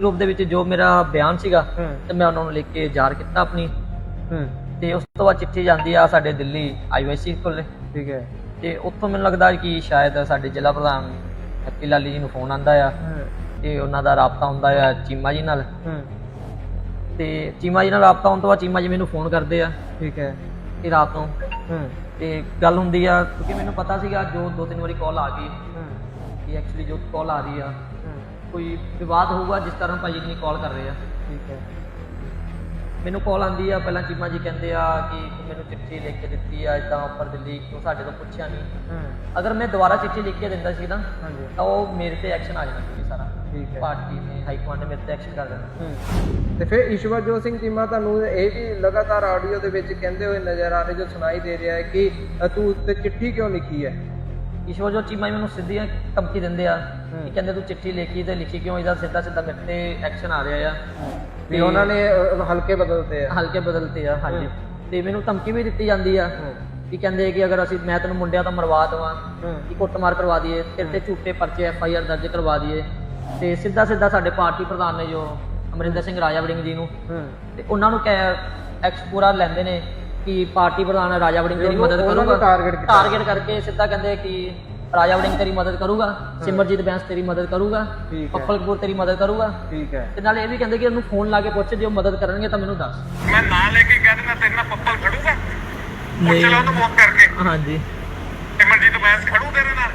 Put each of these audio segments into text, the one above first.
ਰੂਪ ਦੇ ਵਿੱਚ ਜੋ ਮੇਰਾ ਬਿਆਨ ਸੀਗਾ ਤੇ ਮੈਂ ਉਹਨਾਂ ਨੂੰ ਲਿਖ ਕੇ ਜ਼ਾਹਰ ਕੀਤਾ ਆਪਣੀ। ਤੇ ਉਸ ਤੋਂ ਬਾਅਦ ਚਿੱਠੀ ਜਾਂਦੀ ਆ ਸਾਡੇ ਦਿੱਲੀ ਆਈਵਾਈਸੀ ਕੋਲ। ਠੀਕ ਹੈ। ਤੇ ਉੱਥੋਂ ਮੈਨੂੰ ਲੱਗਦਾ ਕਿ ਸ਼ਾਇਦ ਸਾਡੇ ਜ਼ਿਲ੍ਹਾ ਪ੍ਰਧਾਨ ਹੈਪੀ ਲਾਲੀ ਜੀ ਨੂੰ ਫੋਨ ਆਂਦਾ ਆ। ਤੇ ਉਹਨਾਂ ਦਾ ਰਾਬਤਾ ਹੁੰਦਾ ਆ ਚੀਮਾ ਜੀ ਨਾਲ। ਤੇ ਚੀਮਾ ਜੀ ਨਾਲ ਰਾਬਤਾ ਹੋਣ ਤੋਂ ਬਾਅਦ ਚੀਮਾ ਜੀ ਮੈਨੂੰ ਫੋਨ ਕਰਦੇ ਆ। ਠੀਕ ਹੈ। ਕਿ ਰਾਤ ਨੂੰ। ਤੇ ਗੱਲ ਹੁੰਦੀ ਆ ਕਿਉਂਕਿ ਮੈਨੂੰ ਪਤਾ ਸੀਗਾ ਜੋ ਦੋ ਤਿੰਨ ਵਾਰੀ ਕਾਲ ਆ ਗਈ। ਕਿ ਐਕਚੁਅਲੀ ਜੋ ਕਾਲ ਆ ਰਹੀ ਆ ਕੋਈ ਵਿਵਾਦ ਹੋਊਗਾ ਜਿਸ ਕਾਰਨ ਭਾਜੀ ਜੀ ਕਾਲ ਕਰ ਰਹੇ ਆ। ਠੀਕ ਹੈ। ਮੈਨੂੰ ਕਾਲ ਆਂਦੀ ਆ ਪਹਿਲਾਂ ਚੀਮਾ ਜੀ ਕਹਿੰਦੇ ਆ ਕਿ ਮੈਨੂੰ ਚਿੱਠੀ ਲਿਖ ਕੇ ਦਿੱਤੀ ਆ ਇਦਾਂ ਉੱਪਰ ਦਿੱਲੀ ਤੂੰ ਸਾਡੇ ਤੋਂ ਪੁੱਛਿਆ ਨਹੀਂ ਹੂੰ। ਅਗਰ ਮੈਂ ਦੁਬਾਰਾ ਚਿੱਠੀ ਲਿਖ ਕੇ ਦਿੰਦਾ ਸੀ ਨਾ ਹਾਂਜੀ। ਤਾਂ ਉਹ ਮੇਰੇ ਤੇ ਐਕਸ਼ਨ ਆ ਜਾਣਾ ਸੀ ਸਾਰਾ। ਠੀਕ ਹੈ। ਪਾਰਟੀ ਨੇ ਹਾਈ ਕਮਾਂਡ ਨੇ ਮੇਰੇ ਤੇ ਐਕਸ਼ਨ ਕਰ ਦੇਣਾ। ਤੇ ਫਿਰ ਈਸ਼ਵਰਜੋਤ ਸਿੰਘ ਚੀਮਾ ਤੁਹਾਨੂੰ ਇਹ ਵੀ ਲਗਾਤਾਰ ਆਡੀਓ ਦੇ ਵਿੱਚ ਕਹਿੰਦੇ ਹੋਏ ਨਜ਼ਰ ਆ ਰਹੇ ਜੋ ਸੁਣਾਈ ਦੇ ਰਿਹਾ ਹੈ ਕਿ ਤੂੰ ਤੇ ਚਿੱਠੀ ਕਿਉਂ ਲਿਖੀ ਹੈ? ਈਸ਼ਵਰ ਜੋ ਚੀਮਾ ਮੈਨੂੰ ਸਿੱਧੀਆਂ ਧਮਕੀ ਦਿੰਦੇ ਆ। ਕਿ ਕਹਿੰਦੇ ਤੂੰ ਚਿੱਠੀ ਲਿਖੀ ਤੇ ਲਿਖੀ ਕਿਉਂ? ਇਹਦਾ ਸਿੱਧਾ ਸਿੱਧਾ ਮੇਰੇ ਤੇ ਐਕਸ਼ਨ ਆ ਰਿਹਾ ਆ। ਵੀ ਉਹਨਾਂ ਨੇ ਹਲਕੇ ਬਦਲਤੇ ਆ। ਹਲਕੇ ਬਦਲਤੇ ਆ ਹਾਂਜੀ। ਤੇ ਮੈਨੂੰ ਧਮਕੀ ਵੀ ਦਿੱਤੀ ਜਾਂਦੀ ਆ ਕਿ ਕਹਿੰਦੇ ਕਿ ਅਗਰ ਅਸੀਂ ਮੈਂ ਤੈਨੂੰ ਮੁੰਡਿਆਂ ਤੋਂ ਮਰਵਾ ਦੇਵਾਂ ਕਿ ਕੁੱਟਮਾਰ ਕਰਵਾ ਦਈਏ ਤੇਰੇ ਤੇ ਝੂਠੇ ਪਰਚੇ ਐਫ ਆਈ ਆਰ ਦਰਜ ਕਰਵਾ ਦਈਏ। ਤੇ ਸਿੱਧਾ ਸਿੱਧਾ ਸਾਡੇ ਪਾਰਟੀ ਪ੍ਰਧਾਨ ਨੇ ਜੋ ਅਮਰਿੰਦਰ ਸਿੰਘ ਰਾਜਾ ਵੜਿੰਗ ਜੀ ਨੂੰ ਹੂੰ। ਤੇ ਉਹਨਾਂ ਨੂੰ ਕਹਿ ਐਕਸ ਪੂਰਾ ਲੈਂਦੇ ਨੇ ਕਿ ਪਾਰਟੀ ਪ੍ਰਧਾਨ ਰਾਜਾ ਵੜਿੰਗ ਤੇਰੀ ਮਦਦ ਕਰੂਗਾ। ਟਾਰਗੇਟ ਕਰਕੇ ਸਿੱਧਾ ਕਹਿੰਦੇ ਕਿ ਰਾਜਾ ਵੜਿੰਗ ਤੇਰੀ ਮਦਦ ਕਰੂਗਾ ਸਿਮਰਜੀਤ ਬੈਂਸ ਤੇਰੀ ਮਦਦ ਕਰੂਗਾ ਪੱਪਲ ਕਪੂਰ ਤੇਰੀ ਮਦਦ ਕਰੂਗਾ। ਠੀਕ ਹੈ। ਤੇ ਨਾਲ ਇਹ ਵੀ ਕਹਿੰਦੇ ਕਿ ਉਹਨੂੰ ਫੋਨ ਲਾ ਕੇ ਪੁੱਛ ਜੇ ਉਹ ਮਦਦ ਕਰਨਗੇ ਤਾਂ ਮੈਨੂੰ ਦੱਸ। ਮੈਂ ਨਾਂ ਲੈ ਕੇ ਕਹਿ ਦਿੰਦਾ ਤੇਰੇ ਨਾਲ ਪੱਪਲ ਖੜੂਗਾ। ਪੁੱਛ ਲੈ ਉਹਨੂੰ ਫੋਨ ਕਰਕੇ। ਹਾਂਜੀ। ਸਿਮਰਜੀਤ ਬੈਂਸ ਖੜੂ ਤੇਰੇ ਨਾਲ।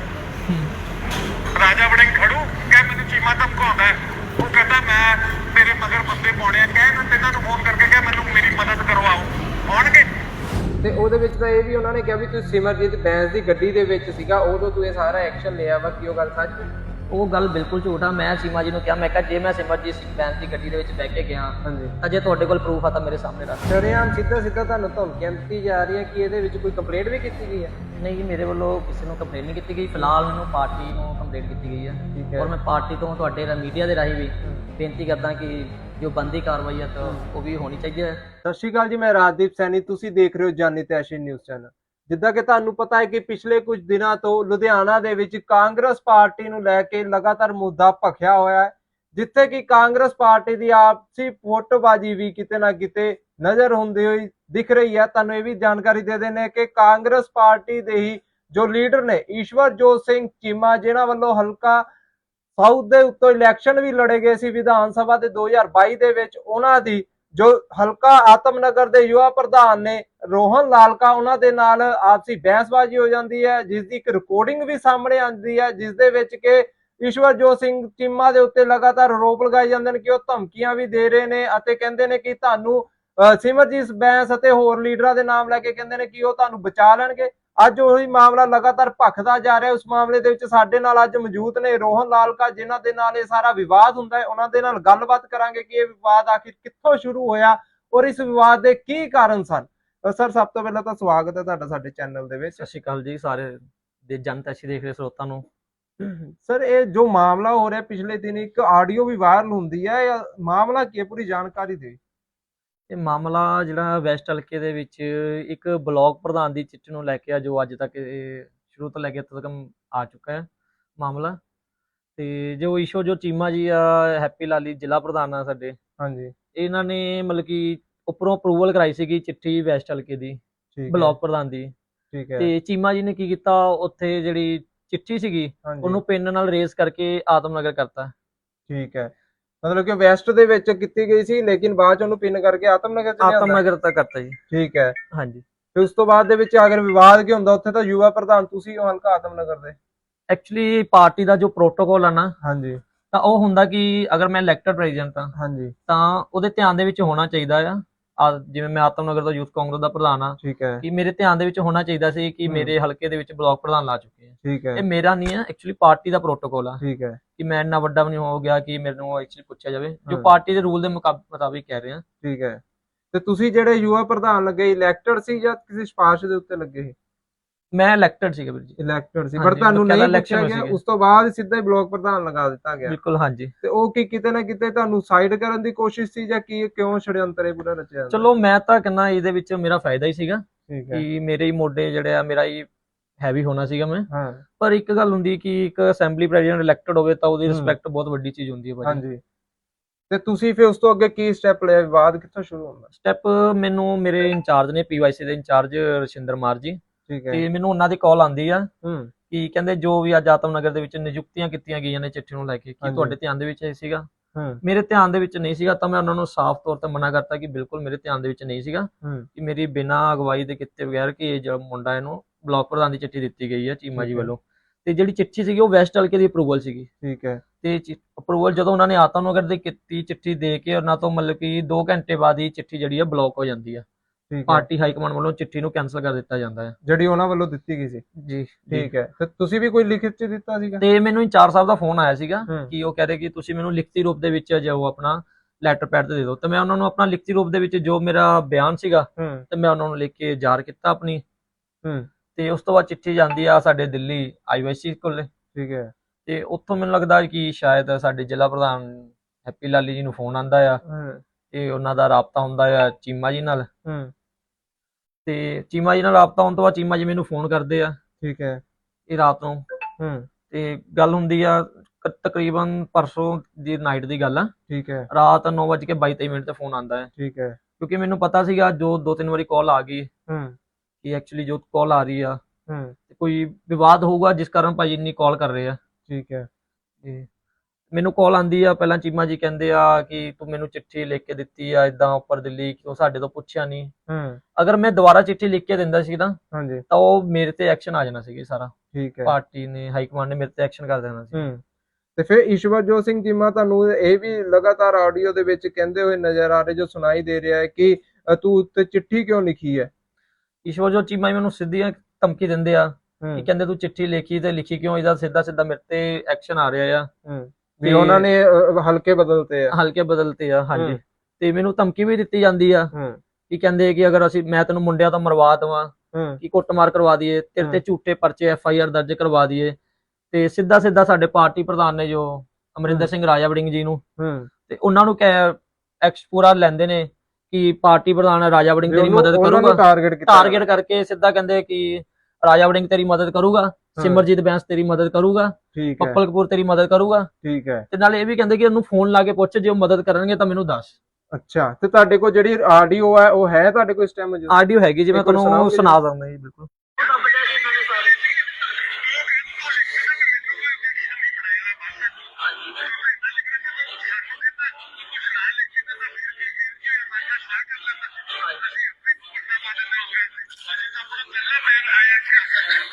ਰਾਜਾ ਵੜਿੰਗ ਖੜੂ ਕਹਿ ਮੈਨੂੰ ਚੀਮਾ ਧਮਕਾਉਂਦਾ ਹੈ। ਉਹ ਕਹਿੰਦਾ ਮੈਂ ਤੇਰੇ ਮਗਰ ਬੰਦੇ ਪਾਉਣੇ ਆ। ਕਹਿ ਤੈਨਾਂ ਨੂੰ ਫੋਨ ਕਰਕੇ ਕਹਿ ਮੈਨੂੰ ਮੇਰੀ ਮਦਦ ਕਰਵਾਓ। ਆਉਣਗੇ? ਤੇ ਉਹਦੇ ਵਿੱਚ ਤਾਂ ਇਹ ਵੀ ਉਹਨਾਂ ਨੇ ਕਿਹਾ ਵੀ ਤੁਸੀਂ ਸਿਮਰਜੀਤ ਬੈਂਸ ਦੀ ਗੱਡੀ ਦੇ ਵਿੱਚ ਸੀਗਾ ਉਦੋਂ ਤੂੰ ਇਹ ਸਾਰਾ ਐਕਸ਼ਨ ਲਿਆ ਵਾ ਕੀ ਉਹ ਗੱਲ ਸੱਚ? ਹੈ? ਉਹ ਗੱਲ ਬਿਲਕੁਲ ਝੂਠ ਆ ਮੈਂ ਸੀਮਾ ਜੀ ਨੂੰ ਕਿਹਾ ਮੈਂ ਕਿਹਾ ਜੇ ਮੈਂ ਸਿਮਰਜੀਤ ਸਿੰਘ ਬੈਂਸ ਦੀ ਗੱਡੀ ਦੇ ਵਿੱਚ ਬਹਿ ਕੇ ਗਿਆ ਹਾਂਜੀ। ਤਾਂ ਜੇ ਤੁਹਾਡੇ ਕੋਲ ਪ੍ਰੂਫ ਆ ਤਾਂ ਮੇਰੇ ਸਾਹਮਣੇ ਰੱਖ। ਸ਼ਰੇਆਮ ਸਿੱਧਾ ਸਿੱਧਾ ਤੁਹਾਨੂੰ ਧਮਕੀਆਂ ਦਿੱਤੀ ਜਾ ਰਹੀਆਂ ਕਿ ਇਹਦੇ ਵਿੱਚ ਕੋਈ ਕੰਪਲੇਂਟ ਵੀ ਕੀਤੀ ਗਈ ਹੈ ਨਹੀਂ ਜੀ ਮੇਰੇ ਵੱਲੋਂ ਕਿਸੇ ਨੂੰ ਕੰਪਲੇਂਟ ਨਹੀਂ ਕੀਤੀ ਗਈ ਫਿਲਹਾਲ ਮੈਨੂੰ ਪਾਰਟੀ ਨੂੰ ਕੰਪਲੇਂਟ ਕੀਤੀ ਗਈ ਹੈ ਹੈ। ਔਰ ਮੈਂ ਪਾਰਟੀ ਤੋਂ ਤੁਹਾਡੇ ਮੀਡੀਆ ਦੇ ਰਾਹੀਂ ਵੀ ਬੇਨਤੀ ਕਰਦਾ ਕਿ ਜੋ ਬੰਦੀ ਕਾਰਵਾਈ ਹੈ ਤਾਂ ਉਹ ਵੀ ਹੋਣੀ ਚਾਹੀਦੀ ਹੈ। ਸਤਿ ਸ਼੍ਰੀ ਅਕਾਲ ਜੀ, ਮੈਂ ਰਾਜਦੀਪ ਸੈਣੀ। ਤੁਸੀਂ ਦੇਖ ਰਹੇ ਹੋ ਜਾਨੀ ਤੇ ਐਸ਼ੀ ਨਿਊਜ਼ ਚੈਨਲ। ਜਿੱਦਾਂ ਕਿ ਤੁਹਾਨੂੰ ਪਤਾ ਹੈ ਕਿ ਪਿਛਲੇ ਕੁਝ ਦਿਨਾਂ ਤੋਂ ਲੁਧਿਆਣਾ ਦੇ ਵਿੱਚ ਕਾਂਗਰਸ ਪਾਰਟੀ ਨੂੰ ਲੈ ਕੇ ਲਗਾਤਾਰ ਮੁੱਦਾ ਭਖਿਆ ਹੋਇਆ ਹੈ, ਜਿੱਥੇ ਕਿ ਕਾਂਗਰਸ ਪਾਰਟੀ ਦੀ ਆਪਸੀ ਫੋਟੋਬਾਜ਼ੀ ਵੀ ਕਿਤੇ ਨਾ ਕਿਤੇ ਨਜ਼ਰ ਹੁੰਦੀ ਹੋਈ ਦਿਖ ਰਹੀ ਹੈ। ਤੁਹਾਨੂੰ ਇਹ ਵੀ ਜਾਣਕਾਰੀ ਦੇ ਦੇਣੇ ਕਿ ਕਾਂਗਰਸ ਪਾਰਟੀ ਦੇ ਹੀ ਜੋ ਲੀਡਰ ਨੇ, ਈਸ਼ਵਰਜੋਤ ਸਿੰਘ ਚੀਮਾ, ਜਿਨ੍ਹਾਂ ਵੱਲੋਂ ਹਲਕਾ ਸਾਊਥ ਦੇ ਉੱਤੋਂ ਇਲੈਕਸ਼ਨ ਵੀ ਲੜੇ ਗਏ ਸੀ ਵਿਧਾਨ ਸਭਾ ਦੇ 2022 ਦੇ ਵਿੱਚ। ਉਹਨਾਂ ਦੀ ਜੋ ਹਲਕਾ ਆਤਮਨਗਰ ਦੇ ਯੁਵਾ ਪ੍ਰਧਾਨ ਨੇ ਰੋਹਨ ਲਾਲਕਾ ਉਹਨਾਂ ਦੇ ਨਾਲ ਆਪਸੀ ਬਹਿਸਬਾਜ਼ੀ ਹੋ ਜਾਂਦੀ ਹੈ ਜਿਸ ਦੀ ਇੱਕ ਰਿਕਾਰਡਿੰਗ ਵੀ ਸਾਹਮਣੇ ਆਉਂਦੀ ਹੈ ਜਿਸ ਦੇ ਵਿੱਚ ਕਿ ਈਸ਼ਵਰਜੋਤ ਸਿੰਘ ਚੀਮਾ ਦੇ ਉੱਤੇ ਲਗਾਤਾਰ ਆਰੋਪ ਲਗਾਏ ਜਾਂਦੇ ਨੇ ਕਿ ਉਹ ਧਮਕੀਆਂ ਵੀ ਦੇ ਰਹੇ ਨੇ ਅਤੇ ਕਹਿੰਦੇ ਨੇ ਕਿ ਤੁਹਾਨੂੰ ਅਹ, ਸਿਮਰਜੀਤ ਬੈਂਸ ਅਤੇ ਹੋਰ ਲੀਡਰਾਂ ਦੇ ਨਾਮ ਲੈ ਕੇ ਕਹਿੰਦੇ ਨੇ ਕਿ ਉਹ ਤੁਹਾਨੂੰ ਬਚਾ ਲੈਣਗੇ। ਅੱਜ ਉਹੀ ਮਾਮਲਾ ਲਗਾਤਾਰ ਭਖਦਾ ਜਾ ਰਿਹਾ ਉਸ ਮਾਮਲੇ ਦੇ ਵਿੱਚ ਸਾਡੇ ਨਾਲ ਅੱਜ ਮੌਜੂਦ ਨੇ ਰੋਹਨ ਲਾਲਕਾ ਜਿਨ੍ਹਾਂ ਦੇ ਨਾਲ ਇਹ ਸਾਰਾ ਵਿਵਾਦ ਹੁੰਦਾ ਹੈ ਉਹਨਾਂ ਦੇ ਨਾਲ ਗੱਲਬਾਤ ਕਰਾਂਗੇ ਕਿ ਇਹ ਵਿਵਾਦ ਆਖਿਰ ਕਿੱਥੋਂ ਸ਼ੁਰੂ ਹੋਇਆ ਔਰ ਇਸ ਵਿਵਾਦ ਦੇ ਕੀ ਕਾਰਨ ਸਨ। ਸਰ ਸਭ ਤੋਂ ਪਹਿਲਾਂ ਤਾਂ ਸਵਾਗਤ ਹੈ ਤੁਹਾਡਾ ਸਾਡੇ ਚੈਨਲ ਦੇ ਵਿੱਚ। ਸਤਿ ਸ਼੍ਰੀ ਅਕਾਲ ਜੀ ਸਾਰੇ ਦੇ ਜਨਤਾ ਅਸੀਂ ਦੇਖ ਰਹੇ ਸਰੋਤਾਂ ਨੂੰ। ਸਰ ਇਹ ਜੋ ਮਾਮਲਾ ਹੋ ਰਿਹਾ ਪਿਛਲੇ ਦਿਨ ਇੱਕ ਆਡੀਓ ਵੀ ਵਾਇਰਲ ਹੁੰਦੀ ਹੈ ਮਾਮਲਾ ਕੀ ਹੈ ਪੂਰੀ ਜਾਣਕਾਰੀ ਦੇ ਇਹ ਮਾਮਲਾ ਜਿਹੜਾ ਵੈਸਟ ਹਲਕੇ ਦੇ ਵਿੱਚ ਇੱਕ ਬਲਾਕ ਪ੍ਰਧਾਨ ਦੀ ਚਿੱਠੀ ਨੂੰ ਲੈ ਕੇ ਆ ਜੋ ਅੱਜ ਤੱਕ ਸ਼ੁਰੂ ਤੋਂ ਲੈ ਕੇ ਤੱਕ ਆ ਚੁੱਕਾ ਹੈ ਮਾਮਲਾ। ਤੇ ਜੋ ਈਸ਼ੋ ਜੋ ਚੀਮਾ ਜੀ ਆ ਹੈਪੀ ਲਾਲੀ ਜ਼ਿਲ੍ਹਾ ਪ੍ਰਧਾਨ ਆ ਸਾਡੇ ਹਾਂਜੀ। ਇਹਨਾਂ ਨੇ ਮਤਲਬ ਕਿ ਉੱਪਰੋਂ ਅਪਰੂਵਲ ਕਰਾਈ ਸੀਗੀ ਚਿੱਠੀ ਵੈਸਟ ਹਲਕੇ ਦੀ ਬਲਾਕ ਪ੍ਰਧਾਨ ਦੀ। ਠੀਕ ਹੈ। ਤੇ ਚੀਮਾ ਜੀ ਨੇ ਕੀ ਕੀਤਾ ਉੱਥੇ ਜਿਹੜੀ ਚਿੱਠੀ ਸੀਗੀ ਉਹਨੂੰ ਪਿੰਨ ਨਾਲ ਰੇਸ ਕਰਕੇ ਆਤਮਨਗਰ ਕਰਤਾ। ਠੀਕ ਹੈ। ਮਤਲਬ ਕਿ ਵੈਸਟ ਦੇ ਵਿੱਚ ਕੀਤੀ ਗਈ ਸੀ ਲੇਕਿਨ ਬਾਅਦ ਚ ਉਹਨੂੰ ਪਿੰਨ ਕਰਕੇ ਆਤਮਨਗਰ ਚ ਲਿਆਂਦਾ। ਆਤਮਨਗਰ ਤੱਕ ਕਰਤਾ ਜੀ। ਠੀਕ ਹੈ। ਹਾਂਜੀ। ਤੇ ਉਸ ਤੋਂ ਬਾਅਦ ਦੇ ਵਿੱਚ ਅਗਰ ਵਿਵਾਦ ਕੀ ਹੁੰਦਾ ਉੱਥੇ ਤਾਂ ਯੁਵਾ ਪ੍ਰਧਾਨ ਤੁਸੀਂ ਹੋ ਹਲਕਾ ਆਤਮਨਗਰ ਦੇ। ਐਕਚੁਅਲੀ ਪਾਰਟੀ ਦਾ ਜੋ ਪ੍ਰੋਟੋਕੋਲ ਆ ਨਾ ਹਾਂਜੀ। ਤਾਂ ਉਹ ਹੁੰਦਾ ਕਿ ਅਗਰ ਮੈਂ ਇਲੈਕਟਡ ਪ੍ਰੈਜ਼ੀਡੈਂਟ ਆ ਹਾਂਜੀ। ਤਾਂ ਉਹਦੇ ਧਿਆਨ ਦੇ ਵਿੱਚ ਹੋਣਾ ਚਾਹੀਦਾ ਆ। ਜਿਵੇਂ ਮੈਂ ਆਤਮਨਗਰ ਦਾ ਯੂਥ ਕਾਂਗਰਸ ਦਾ ਪ੍ਰਧਾਨ ਆ ਠੀਕ ਹੈ। ਕਿ ਮੇਰੇ ਧਿਆਨ ਦੇ ਵਿੱਚ ਹੋਣਾ ਚਾਹੀਦਾ ਸੀ ਕਿ। ਮੇਰੇ ਹਲਕੇ ਦੇ ਵਿੱਚ ਬਲਾਕ ਪ੍ਰਧਾਨ ਲਾ ਚੁੱਕੇ ਆ। ਠੀਕ ਹੈ। ਇਹ ਮੇਰਾ ਨਹੀਂ ਆ ਐਕਚੁਅਲੀ ਪਾਰਟੀ ਦਾ ਪ੍ਰੋਟੋਕੋਲ ਆ। ਠੀਕ ਹੈ। ਕਿ ਮੈਂ ਇੰਨਾ ਵੱਡਾ ਵੀ ਨਹੀਂ ਹੋ ਗਿਆ ਕਿ ਮੈਨੂੰ ਐਕਚੁਅਲੀ ਪੁੱਛਿਆ ਜਾਵੇ। ਜੋ ਹਾਂ। ਪਾਰਟੀ ਦੇ ਰੂਲ ਦੇ ਮੁਤਾਬਿਕ ਕਹਿ ਰਹੇ। ਆ ਠੀਕ ਹੈ। ਤੇ ਤੁਸੀਂ ਜਿਹੜੇ ਯੁਵਾ ਪ੍ਰਧਾਨ ਲੱਗੇ ਇਲੈਕਟਡ ਸੀ ਜਾਂ ਕਿਸੇ ਸਿਫਾਰਿਸ਼ ਦੇ ਉੱਤੇ ਲੱਗੇ? ਸੀ ਮੈਂ ਇਲੈਕਟਡ ਸੀਗਾ ਵੀਰ ਜੀ। ਇਲੈਕਟਡ ਸੀ ਹਾਂਜੀ, ਪਰ ਤੁਹਾਨੂੰ ਬਕਾਇਦਾ ਨਹੀਂ election ਪੁੱਛਿਆ ਗਿਆ ਸੀਗੇ। ਉਸ ਤੋਂ ਬਾਅਦ ਸਿੱਧਾ ਹੀ ਬਲਾਕ ਪ੍ਰਧਾਨ ਲਗਾ ਦਿੱਤਾ ਗਿਆ। ਬਿਲਕੁਲ ਹਾਂਜੀ। ਤੇ ਉਹ ਕੀ ਕਿਤੇ ਨਾ ਕਿਤੇ ਤੁਹਾਨੂੰ ਸਾਈਡ ਕਰਨ ਦੀ ਕੋਸ਼ਿਸ਼ ਸੀ ਜਾਂ ਕੀ ਕਿਉਂ ਛੜਯੰਤਰ ਇਹ ਪੂਰਾ ਰਚਿਆ ਚਲੋ ਮੈਂ ਤਾਂ ਕਹਿੰਦਾ ਇਹਦੇ ਵਿੱਚ ਮੇਰਾ ਫਾਇਦਾ ਹੀ ਸੀਗਾ ਠੀਕ ਹੈ। ਕਿ ਮੇਰੇ ਹੀ ਮੋਢੇ ਜਿਹੜੇ ਆ ਮੇਰਾ ਹੀ ਹੈਵੀ ਹੋਣਾ ਸੀਗਾ ਮੈਂ। ਹਾਂ। ਪਰ ਇੱਕ ਗੱਲ ਹੁੰਦੀ ਕਿ ਇੱਕ ਅਸੈਂਬਲੀ ਪ੍ਰੈਜ਼ੀਡੈਂਟ ਇਲੈਕਟਡ ਹੋਵੇ ਤਾਂ ਉਹਦੀ ਹਮ। ਰਿਸਪੈਕਟ ਬਹੁਤ ਵੱਡੀ ਚੀਜ਼ ਹੁੰਦੀ ਹੈ ਭਾਜੀ। ਹਾਂਜੀ। ਤੇ ਤੁਸੀਂ ਫਿਰ ਉਸ ਤੋਂ ਅੱਗੇ ਕੀ ਸਟੈਪ ਲਿਆ? ਵਿਵਾਦ ਕਿੱਥੋਂ ਸ਼ੁਰੂ ਹੁੰਦਾ? ਸਟੈਪ ਮੈਨੂੰ ਮੇਰੇ ਇੰਚਾਰਜ ਨੇ ਪੀਵਾਈਸੀ ਦੇ ਇੰਚਾਰਜ ਰਸ਼ਿੰਦਰ ਮਾਰ ਜੀ। ਠੀਕ ਹੈ। ਤੇ ਮੈਨੂੰ ਉਹਨਾਂ ਦੀ ਕਾਲ ਆਂਦੀ ਆ ਹੂੰ। ਕਿ ਕਹਿੰਦੇ ਜੋ ਵੀ ਅੱਜ ਆਤਮ ਨਗਰ ਦੇ ਵਿੱਚ ਨਿਯੁਕਤੀਆਂ ਕੀਤੀਆਂ ਗਈਆਂ ਨੇ ਚਿੱਠੀ ਨੂੰ ਲੈ ਕੇ ਕੀ। ਤੁਹਾਡੇ ਧਿਆਨ ਦੇ ਵਿੱਚ ਇਹ ਸੀਗਾ। ਹੂੰ। ਮੇਰੇ ਧਿਆਨ ਦੇ ਵਿੱਚ ਨਹੀਂ ਸੀਗਾ ਤਾਂ ਮੈਂ ਉਹਨਾਂ ਨੂੰ ਸਾਫ਼ ਤੌਰ ਤੇ ਮਨਾ ਕਰਤਾ ਕਿ ਬਿਲਕੁਲ ਮੇਰੇ ਧਿਆਨ ਦੇ ਵਿੱਚ ਨਹੀਂ ਸੀਗਾ। ਕਿ ਮੇਰੀ ਬਿਨਾਂ ਅਗਵਾਈ ਦੇ ਕੀਤੇ ਬਗੈਰ ਕਿ ਇਹ ਜਿਹੜਾ ਮੁੰਡਾ ਇਹਨੂੰ ਬਲਾਕ ਪ੍ਰਧਾਨ ਦੀ ਚਿੱਠੀ ਦਿੱਤੀ ਗਈ ਹੈ ਚੀਮਾ ਜੀ। ਵੱਲੋਂ। ਤੇ ਜਿਹੜੀ ਚਿੱਠੀ ਸੀਗੀ ਉਹ ਵੈਸਟ ਹਲਕੇ ਦੀ ਅਪਰੂਵਲ ਸੀਗੀ। ਠੀਕ ਹੈ। ਤੇ ਅਪਰੂਵਲ ਜਦੋਂ ਉਹਨਾਂ ਨੇ ਆਤਮ ਨਗਰ ਦੀ ਕੀਤੀ ਚਿੱਠੀ ਦੇ ਕੇ ਉਹਨਾਂ ਤੋਂ ਮਤਲਬ ਕਿ 2 ਘੰਟੇ ਬਾਅਦ ਹੀ ਚਿੱਠੀ ਜਿਹੜੀ ਹੈ ਬਲਾਕ ਹੋ ਜਾਂਦੀ ਹੈ ਠੀਕ ਹੈ। ਪਾਰਟੀ ਹਾਈ ਕਮਾਂਡ ਵੱਲੋਂ ਚਿੱਠੀ ਨੂੰ ਕੈਨਸਲ ਕਰ ਦਿੱਤਾ ਜਾਂਦਾ ਹੈ। ਜਿਹੜੀ ਉਹਨਾਂ ਵੱਲੋਂ ਦਿੱਤੀ ਗਈ ਸੀ। ਜੀ ਠੀਕ ਹੈ। ਤੇ ਤੁਸੀਂ ਵੀ ਕੋਈ ਲਿਖਿਤ ਚ ਦਿੱਤਾ ਸੀਗਾ? ਤੇ ਮੈਨੂੰ ਇੰਚਾਰਜ ਸਾਹਿਬ ਦਾ ਫੋਨ ਆਇਆ ਸੀਗਾ ਕਿ ਉਹ ਕਹਿ ਰਹੇ ਕਿ ਤੁਸੀਂ ਮੈਨੂੰ ਲਿਖਤੀ ਰੂਪ ਦੇ ਵਿੱਚ ਜੋ ਆਪਣਾ ਲੈਟਰ ਪੈਡ ਤੇ ਦੇ ਦਿਓ। ਤੇ ਮੈਂ ਉਹਨਾਂ ਨੂੰ ਆਪਣਾ ਲਿਖਤੀ ਰੂਪ ਦੇ ਵਿੱਚ ਜੋ ਮੇਰਾ ਬਿਆਨ ਸੀਗਾ ਤੇ ਮੈਂ ਉਹਨਾਂ ਨੂੰ ਲਿਖ ਕੇ ਜ਼ਾਰ ਕੀਤਾ ਆਪਣੀ। ਹੂੰ। ਤੇ ਉਸ ਤੋਂ ਬਾਅਦ ਚਿੱਠੀ ਜਾਂਦੀ ਆ ਸਾਡੇ ਦਿੱਲੀ ਆਈਵਾਈਸੀ ਕੋਲੇ। ਠੀਕ ਹੈ। ਤੇ ਉੱਥੋਂ ਮੈਨੂੰ ਲੱਗਦਾ ਕਿ ਸ਼ਾਇਦ ਸਾਡੇ ਜ਼ਿਲ੍ਹਾ ਪ੍ਰਧਾਨ ਹੈਪੀ ਲਾਲੀ ਜੀ ਨੂੰ ਫੋਨ ਆਂਦਾ ਆ। ਤੇ ਉਹਨਾਂ ਦਾ ਰਾਬਤਾ ਹੁੰਦਾ ਆ ਚੀਮਾ ਜੀ ਨਾਲ। ਹੂੰ। ਤੇ ਚੀਮਾ ਜੀ ਨਾਲ ਰਾਬਤਾ ਹੋਣ ਤੋਂ ਬਾਅਦ ਚੀਮਾ ਜੀ ਮੈਨੂੰ ਫੋਨ ਕਰਦੇ ਆ। ਠੀਕ ਹੈ। ਇਹ ਰਾਤ ਨੂੰ। ਹੂੰ। ਤੇ ਗੱਲ ਹੁੰਦੀ ਆ ਤਕਰੀਬਨ ਪਰਸੋਂ ਦੀ ਨਾਈਟ ਦੀ ਗੱਲ ਆ। ਠੀਕ ਹੈ। ਰਾਤ 9:22 ਮਿੰਟ ਤੇ ਫੋਨ ਆਂਦਾ ਹੈ। ਠੀਕ ਹੈ। ਕਿਉਂਕਿ ਮੈਨੂੰ ਪਤਾ ਸੀਗਾ ਜੋ ਦੋ ਤਿੰਨ ਵਾਰੀ ਕਾਲ ਆ ਗਈ। ਹੂੰ। ਕਿ ਐਕਚੁਅਲੀ ਜੋ ਕਾਲ ਆ ਰਹੀ ਆ। ਹੂੰ। ਕੋਈ ਵਿਵਾਦ ਹੋਊਗਾ ਜਿਸ ਕਾਰਨ ਭਾਜੀ ਇੰਨੀ ਕਾਲ ਕਰ ਰਹੇ ਆ। ਠੀਕ ਹੈ। ਤੇ ਮੈਨੂੰ ਕਾਲ ਆਂਦੀ ਆ ਪਹਿਲਾਂ ਚੀਮਾ ਜੀ ਕਹਿੰਦੇ ਆ ਕਿ ਤੂੰ ਮੈਨੂੰ ਚਿੱਠੀ ਲਿਖ ਕੇ ਦਿੱਤੀ ਆ ਇਦਾਂ ਉੱਪਰ ਦਿੱਲੀ ਕਿਉਂ ਸਾਡੇ ਤੋਂ ਪੁੱਛਿਆ ਨਹੀਂ ਹੂੰ। ਅਗਰ ਮੈਂ ਦੁਬਾਰਾ ਚਿੱਠੀ ਲਿਖ ਕੇ ਦਿੰਦਾ ਸੀ ਨਾ ਹਾਂਜੀ। ਤਾਂ ਉਹ ਮੇਰੇ ਤੇ ਐਕਸ਼ਨ ਆ ਜਾਣਾ ਸੀ ਸਾਰਾ। ਠੀਕ ਹੈ। ਪਾਰਟੀ ਨੇ ਹਾਈ ਕਮਾਂਡ ਨੇ ਮੇਰੇ ਤੇ ਐਕਸ਼ਨ ਕਰ ਦੇਣਾ ਸੀ। ਹੂੰ। ਤੇ ਫਿਰ ਈਸ਼ਵਰਜੋਤ ਸਿੰਘ ਚੀਮਾ ਤੁਹਾਨੂੰ ਇਹ ਵੀ ਲਗਾਤਾਰ ਆਡੀਓ ਦੇ ਵਿੱਚ ਕਹਿੰਦੇ ਹੋਏ ਨਜ਼ਰ ਆ ਰਹੇ ਜੋ ਸੁਣਾਈ ਦੇ ਰਿਹਾ ਹੈ ਕਿ ਤੂੰ ਉੱਤੇ ਚਿੱਠੀ ਕਿਉਂ ਲਿਖੀ ਹੈ? ਈਸ਼ਵਰ ਜੋ ਚੀਮਾ ਮੈਨੂੰ ਸਿੱਧੀਆਂ ਧਮਕੀ ਦਿੰਦੇ ਆ ਕਿ ਕਹਿੰਦੇ ਤੂੰ ਚਿੱਠੀ ਲਿਖੀ ਤੇ ਲਿਖੀ ਕਿਉਂ? ਇਹਦਾ ਸਿੱਧਾ ਸਿੱਧਾ ਮੇਰੇ ਤੇ ਐਕਸ਼ਨ ਆ ਰਿਹਾ ਆ। ਵੀ ਤੇ- ਉਹਨਾਂ ਨੇ ਹਲਕੇ ਬਦਲਤੇ ਆ। ਹਲਕੇ ਬਦਲਤੇ ਆ ਹਾਂਜੀ। ਹੂੰ। ਤੇ ਮੈਨੂੰ ਧਮਕੀ ਵੀ ਦਿੱਤੀ ਜਾਂਦੀ ਆ ਹੂੰ। ਕਿ ਕਹਿੰਦੇ ਕਿ ਅਗਰ ਅਸੀਂ ਮੈਂ ਤੈਨੂੰ ਮੁੰਡਿਆਂ ਤੋਂ ਮਰਵਾ ਦੇਵਾਂ ਹੂੰ। ਕਿ ਕੁੱਟਮਾਰ ਕਰਵਾ ਦਈਏ ਤੇਰੇ ਤੇ ਹੂੰ। ਝੂਠੇ ਪਰਚੇ ਐਫ ਆਈ ਆਰ ਦਰਜ ਕਰਵਾ ਦਈਏ। ਤੇ ਸਿੱਧਾ ਸਿੱਧਾ ਸਾਡੇ ਪਾਰਟੀ ਪ੍ਰਧਾਨ ਨੇ ਜੋ ਅਮਰਿੰਦਰ ਹੂੰ। ਸਿੰਘ ਰਾਜਾ ਵੜਿੰਗ ਜੀ ਨੂੰ ਹੂੰ। ਤੇ ਉਹਨਾਂ ਨੂੰ ਕਹਿ ਐਕਸ ਪੂਰਾ ਲੈਂਦੇ ਨੇ ਕਿ ਪਾਰਟੀ ਪ੍ਰਧਾਨ ਰਾਜਾ ਵੜਿੰਗ ਤੇਰੀ ਮਦਦ ਕਰੂਗਾ। ਟਾਰਗੇਟ ਕੀਤਾ। ਟਾਰਗੇਟ ਕਰਕੇ ਸਿੱਧਾ ਕਹਿੰਦੇ ਕਿ ਰਾਜਾ ਵੜਿੰਗ ਤੇਰੀ ਮਦਦ ਕਰੂਗਾ। ਸਿਮਰਜੀਤ ਬੈਂਸ ਤੇਰੀ ਮਦਦ ਕਰੂਗਾ ਠੀਕ ਹੈ। ਪੱਪਲ ਕਪੂਰ ਤੇਰੀ ਮਦਦ ਕਰੂਗਾ। ਠੀਕ ਹੈ। ਤੇ ਨਾਲ ਇਹ ਵੀ ਕਹਿੰਦੇ ਕਿ ਉਹਨੂੰ ਫੋਨ ਲਾ ਕੇ ਪੁੱਛ ਜੇ ਉਹ ਮਦਦ ਕਰਨਗੇ ਤਾਂ ਮੈਨੂੰ ਦੱਸ। ਅੱਛਾ ਤੇ ਤੁਹਾਡੇ ਕੋਲ ਜਿਹੜੀ ਆਡੀਓ ਹੈ ਉਹ ਹੈ ਤੁਹਾਡੇ ਕੋਲ ਇਸ ਟਾਈਮ ਆਡੀਓ ਹੈਗੀ ਜੀ ਮੈਂ ਤੁਹਾਨੂੰ ਸੁਣਾ ਸਕਦਾ ਜੀ ਬਿਲਕੁਲ।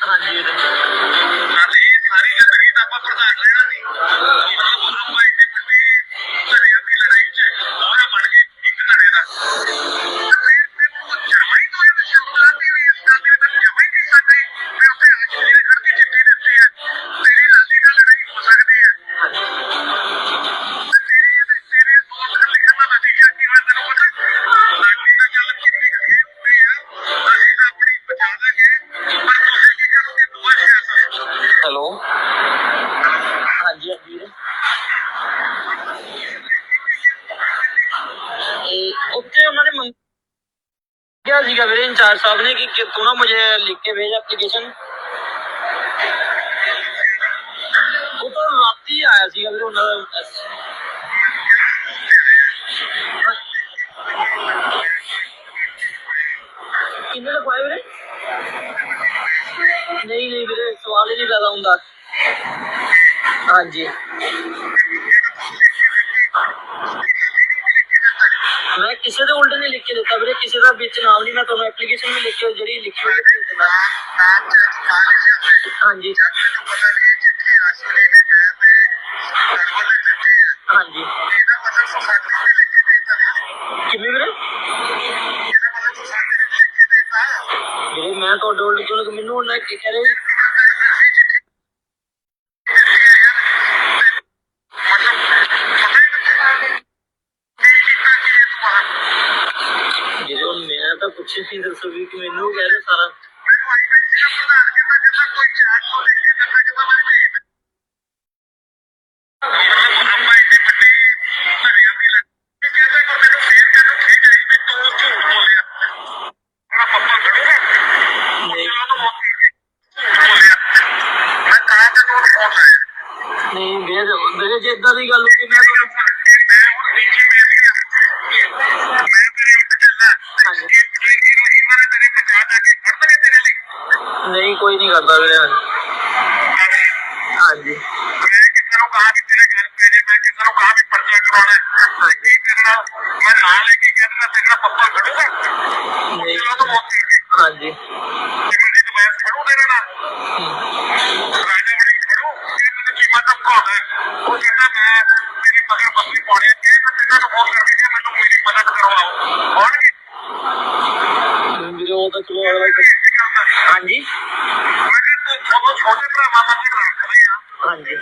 ਹਾਂਜੀ ਸਿਆਸਤ ਹੈਲੋ ਹਾਂਜੀ ਹਾਂਜੀ ਇਹ ਉੱਥੇ ਉਹਨਾਂ ਨੇ ਮੰਗਿਆ ਸੀਗਾ ਵੀਰੇ ਇੰਚਾਰਜ ਸਾਹਿਬ ਨੇ ਕਿ ਕਿ ਤੂੰ ਨਾ ਮੁਝੇ ਲਿਖ ਕੇ ਭੇਜ ਐਪਲੀਕੇਸ਼ਨ ਉਹ ਤਾਂ ਰਾਤੀ ਆਇਆ ਸੀਗਾ ਵੀਰੇ ਉਹਨਾਂ ਦਾ ਕਿੰਨੇ ਲਗਵਾਏ ਵੀਰੇ ਨਹੀਂ ਨਹੀਂ ਵੀਰੇ ਸਵਾਲ ਹੀ ਨਹੀਂ ਪੈਦਾ ਹੁੰਦਾ ਹਾਂਜੀ। ਮੈਂ ਕਿਸੇ ਦੇ ਉਲਟ ਨਹੀਂ ਲਿਖ ਕੇ ਦਿੱਤਾ ਵੀਰੇ, ਕਿਸੇ ਦਾ ਵਿੱਚ ਨਾਮ ਨਹੀਂ, ਮੈਂ ਤੁਹਾਨੂੰ ਐਪਲੀਕੇਸ਼ਨ ਵੀ ਲਿਖ ਕੇ ਜਿਹੜੀ ਲਿਖੀ ਹੋਈ ਹੈ ਭੇਜ ਦਿੰਦਾ ਹਾਂਜੀ। ਹਾਂਜੀ। ਕਿਵੇਂ ਵੀਰੇ? ਵੀਰੇ, ਮੈਂ ਤੁਹਾਡੇ ਉਲਟ ਕਿਉਂ ਮੈਨੂੰ ਉਹਨਾਂ ਕੀ ਕਹਿ ਰਹੇ ਵੀਰੇ ਹੁਣ ਮੈਂ ਤਾਂ ਕੁਛ ਨਹੀਂ ਦੱਸੋ ਵੀ ਕਿ ਮੈਨੂੰ ਕਹਿ ਰਹੇ ਸਾਰਾ ਨਹੀਂ ਕੋਈ ਨਹੀਂ ਕਰਦਾ ਵੀਰੇ ਹਾਂਜੀ। ਮੈਂ ਕਿਸੇ ਨੂੰ ਕਹਾ ਕਿ ਤੇਰੇ ਘਰ ਪੈ ਜੇ ਮੈਂ ਕਿਸੇ ਨੂੰ ਕਹਾ ਵੀ ਪਰਚਾ ਕਰਾਉਣਾ ਹੈ। ਤੇ ਕੀ ਕਰਨਾ? ਮੈਂ ਨਾਲ ਲੈ ਕੇ ਕਹਿੰਦਾ ਤੇਰਾ ਪੱਪਾ ਖੜੂਗਾ ਨਹੀਂ। ਹਾਂਜੀ ਸਿਮਰਜੀਤ ਮੈਂ ਖੜੂ ਤੇਰੇ ਨਾਲ ਰਾਜਾ ਬੜੀ ਖੜੂ ਇਹ ਮੈਨੂੰ ਚੀਮਾ ਧਮਕਾਉਂਦਾ ਹੈ। ਉਹ ਕਹਿੰਦਾ ਮੈਂ ਤੇਰੀ ਮਗਰ ਬੱਸੀ ਪਾਉਣੀ ਹੈ ਕਿ ਮੈਂ ਤੇਨਾਂ ਨੂੰ ਫੋਨ ਕਰਕੇ ਕਿ ਮੈਨੂੰ ਮੇਰੀ ਮਦਦ ਕਰਵਾਓ ਆਉਣਗੇ ਵੀਰੇ ਉਹ ਤਾਂ ਚਲੋ ਹਾਂਜੀ ਮੈਂ ਕਿਹਾ ਤੂੰ ਤੁਹਾਨੂੰ ਛੋਟੇ ਭਰਾਵਾਂ ਵਾਂਗ ਰੱਖਦੇ ਆ ਹਾਂਜੀ।